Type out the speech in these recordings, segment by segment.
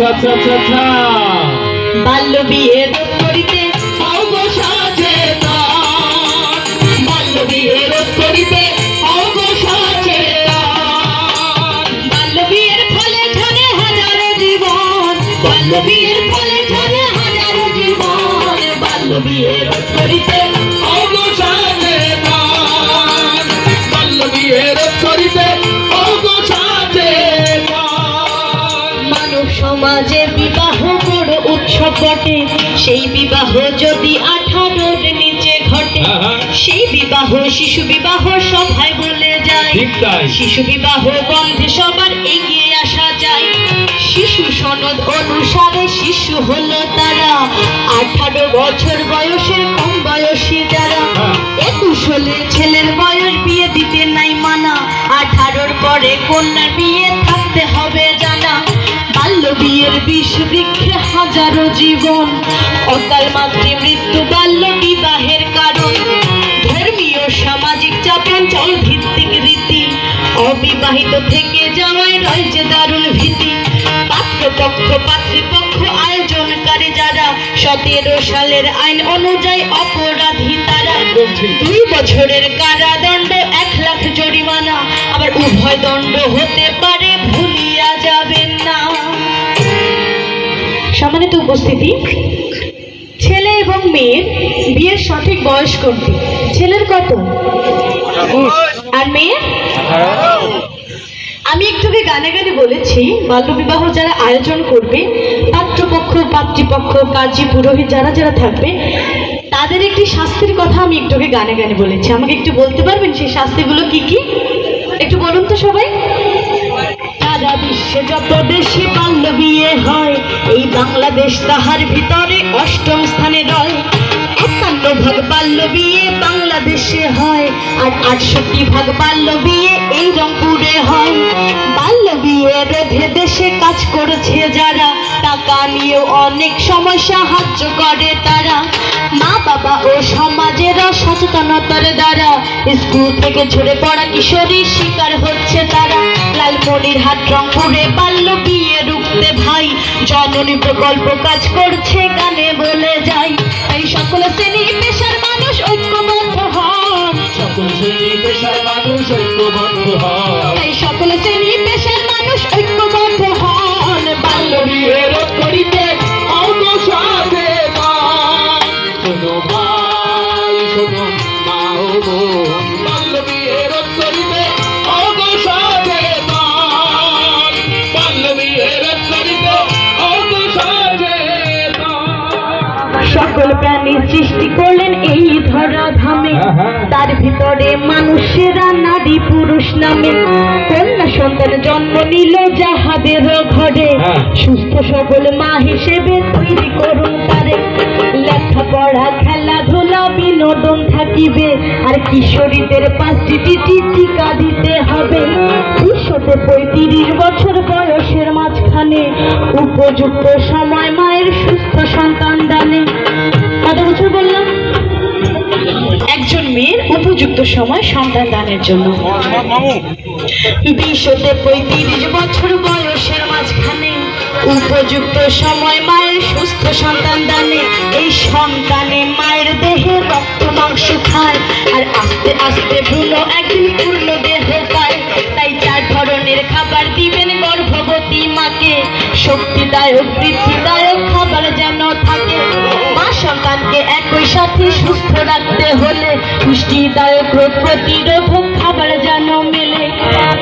আচ্ছা আচ্ছা আচ্ছা আচ্ছা। বাল্য বিয়ে রোধ করিতে বাল্য বিয়ে রোধ করিতে বিয়ের ফলে ঝরে হাজারো জীবন। বাল্য বিয়ের ফলে ঝরে হাজারো জীবন। বাল্য বিয়ে রোধ করিতে বিবাহ যদি আঠারোর নিচে ঘটে হ্যাঁ, হ্যাঁ। সেই বিবাহ শিশু বিবাহ সভায় বলে যায়। শিশু বিবাহ বন্ধে সবার এগিয়ে আসা যায়। শিশু সনদ অনুসারে শিশু হলো তারা। আঠারো বছর বয়সের কম বয়সী যারা। হ্যাঁ। একুশ হলে ছেলের বয়স বিয়ে দিতে নাই মানা। আঠারোর পরে কন্যার বিয়ে থাকতে হবে বাল্য বিয়ের বিষ বৃক্ষে হাজারো জীবন। অকাল মাতৃ মৃত্যু বাল্য বিবাহের কারণ। ধর্মীয়, সামাজিক চাপাঞ্চল ভিত্তিক রীতি। অবিবাহিত থেকে যাওয়ায় রয়েছে দারুণ ভীতি। পাত্রপক্ষ পাত্রীপক্ষ আয়োজনকারী যারা, সতেরো সালের আইন অনুযায়ী অপরাধী তারা। দুই বছরের কারাদণ্ড, এক লাখ জরিমানা। আবার উভয় দণ্ড হতে পারে সম্মানিত উপস্থিতি, ছেলে এবং মেয়ের বিয়ের সঠিক বয়স কোনটি? ছেলের কত? আর মেয়ের? আমি একটুকে গানে গানে বলেছি, বাল্যবিবাহ যারা আয়োজন করবে, পাত্রপক্ষ, পাত্রীপক্ষ, কাজী, পুরোহিত যারা যারা থাকবে, তাদের একটি শাস্তির কথা আমি একটুকে গানে গানে বলেছি। আমাকে একটু বলতে পারবেন সেই শাস্তিগুলো কি কি? একটু বলুন তো সবাই। সারা বিশ্বে যত দেশে বাল্য বিয়ে হয়, এই বাংলাদেশ তাহার ভিতরে অষ্টম স্থানে রয়। একান্ন ভাগ বাল্য বিয়ে বাংলাদেশে হয়, আর আটষট্টি ভাগ বাল্য বিয়ে এই রংপুরে হয়। বাল্য বিয়ে রোধে দেশে কাজ করেছে যারা, টাকা নিয়েও অনেক সময় সাহায্য করে তারা। মা বাবা ও সমাজের সচেতনতার দ্বারা স্কুল থেকে ঝরে পড়া কিশোরীর শিকার হচ্ছে তারা। লালমনির হাট রংপুরে বাল্য বিয়ে রুখতে ভাই। জননী প্রকল্প কাজ করছে গানে বলে যাই। এই সকল শ্রেণি পেশার মানুষ ঐক্যবদ্ধ হন সকল শ্রেণি পেশার মানুষ ঐক্যবদ্ধ হয়। এই সকল শ্রেণি শোনো ভাই শোনো মা ও সকল প্রাণী সৃষ্টি করলেন এই ধরা ধামে। হ্যাঁ, হ্যাঁ। তার ভিতরে মানুষেরা নারী পুরুষ নামে। কন্যা সন্তান জন্ম নিল যাহাদের ঘরে। হ্যাঁ। সুস্থ সবল মা হিসেবে তৈরি করুন তারে। লেখাপড়া খেলাধুলা বিনোদন থাকিবে। আর কিশোরীদের পাঁচটি টিকা দিতে হবে। ত্রিশ পঁয়ত্রিশ বছর বয়সের মাঝখানে উপযুক্ত সময় মায়ের সুস্থ সন্তান দানে। কত বছর বললাম? একজন মেয়ের উপযুক্ত সময় সন্তান দানের জন্য। বিশ হতে পঁয়ত্রিশ বছর বয়সের মাঝখানে উপযুক্ত সময় মায়ের সুস্থ সন্তান দানে। এই সন্তানে মায়ের দেহে রক্ত মাংস খায়, আর আস্তে আস্তে ভ্রূণ একদিন পূর্ণ দেহ শক্তিদায়ক, বৃদ্ধিদায়ক খাবার যেন থাকে। মা সন্তানকে একই সাথে সুস্থ রাখতে হলে পুষ্টিদায়ক রোগ প্রতিরোধক খাবার যেন মেলে।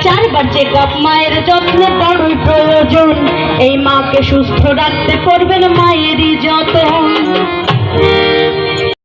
চারবার চেক আপ মায়ের যত্ন বড়ই প্রয়োজন। এই মাকে সুস্থ রাখতে করবেন মায়েরই যতন।